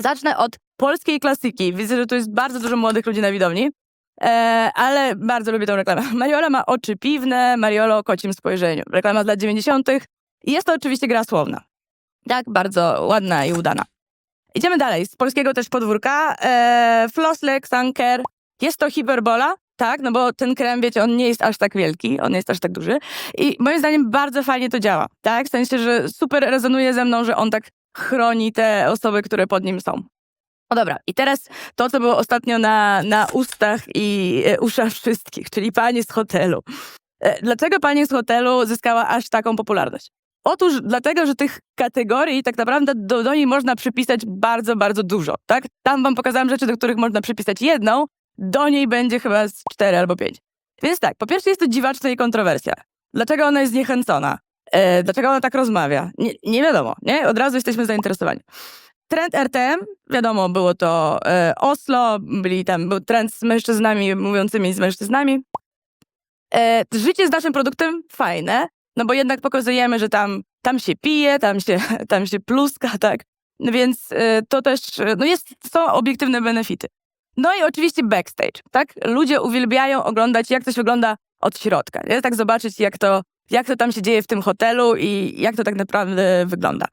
Zacznę od polskiej klasyki. Widzę, że tu jest bardzo dużo młodych ludzi na widowni, e, ale bardzo lubię tę reklamę. Mariola ma oczy piwne, Mariolo o kocim spojrzeniu. Reklama z lat 90. I jest to oczywiście gra słowna. Tak, bardzo ładna i udana. Idziemy dalej. Z polskiego też podwórka. E, Floslex, Anker. Jest to hiperbola, tak, no bo ten krem, wiecie, on nie jest aż tak wielki, on nie jest aż tak duży. I moim zdaniem bardzo fajnie to działa, tak? W sensie, że super rezonuje ze mną, że on tak chroni te osoby, które pod nim są. No dobra, i teraz to, co było ostatnio na, na ustach i e, uszach wszystkich, czyli pani z hotelu. E, Dlaczego pani z hotelu zyskała aż taką popularność? Otóż dlatego, że tych kategorii tak naprawdę do, do niej można przypisać bardzo, bardzo dużo, tak? Tam wam pokazałam rzeczy, do których można przypisać jedną, do niej będzie chyba z cztery albo pięć. Więc tak, po pierwsze jest to dziwaczne i kontrowersja. Dlaczego ona jest zniechęcona? E, dlaczego ona tak rozmawia? Nie, nie wiadomo, nie? Od razu jesteśmy zainteresowani. Trend RTM, wiadomo, było to e, Oslo, byli tam, był trend z mężczyznami mówiącymi z mężczyznami. E, życie z naszym produktem fajne, no bo jednak pokazujemy, że tam, tam się pije, tam się, tam się pluska, tak? No Więc e, to też, no jest, są obiektywne benefity. No i oczywiście backstage, tak? Ludzie uwielbiają oglądać, jak coś wygląda od środka, nie? Tak zobaczyć, jak to, jak to tam się dzieje w tym hotelu i jak to tak naprawdę wygląda.